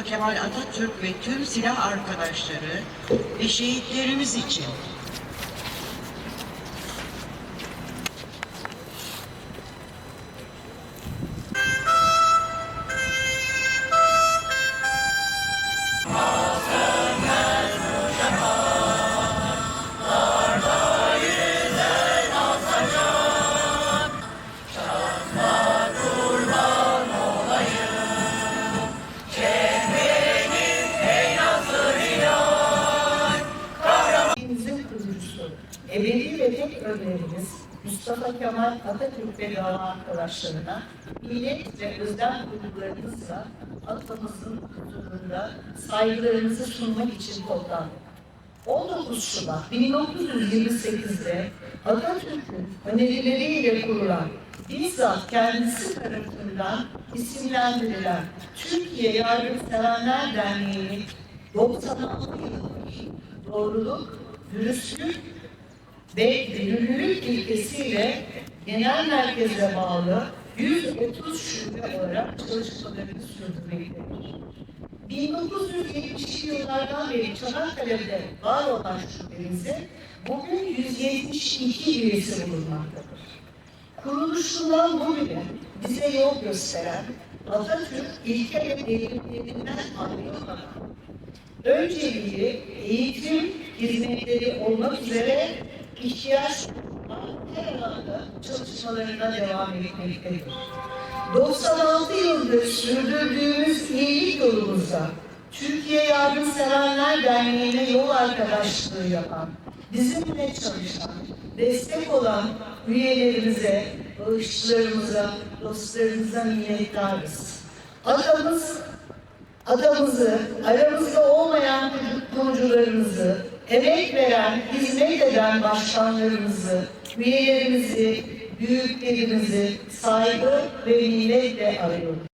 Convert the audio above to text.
Kemal Atatürk ve tüm silah arkadaşları ve şehitlerimiz için kurucusu, ebedi ve tek önderimiz Mustafa Kemal Atatürk ve dava arkadaşlarına millet ve özlem duygularımızla atamızın huzurunda saygılarımızı sunmak için toplandık. 19 Şubat 1928'de Atatürk'ün önerileriyle kurulan, bizzat kendisi tarafından isimlendirilen Türkiye Yardımseverler Derneği'nin 96 yıldır doğruluk, dürüstlük ve gönüllülük ilkesiyle genel merkeze bağlı 130 şube olarak çalışmalarını sürdürmektedir. 1970'li yıllardan beri Çanakkale'de var olan şubemizde bugün 172 üyesi bulunmaktadır. Kuruluşundan bugüne bize yol gösteren Atatürk ilke ve değerlerinden ayrılmadan önceliği eğitim hizmetleri olmak üzere ihtiyaç her alanda çalışmalarına devam etmektedir. 96 yıldır sürdürdüğümüz iyilik yolumuzda Türkiye Yardımseverler Derneği'ne yol arkadaşlığı yapan, bizimle çalışan, destek olan üyelerimize, bağışçılarımıza, dostlarımıza minnettarız. Atamız adamızı, aramızda olmayan kurucularımızı, emek veren, hizmet eden başkanlarımızı, üyelerimizi, büyüklerimizi saygı ve minnetle arıyoruz.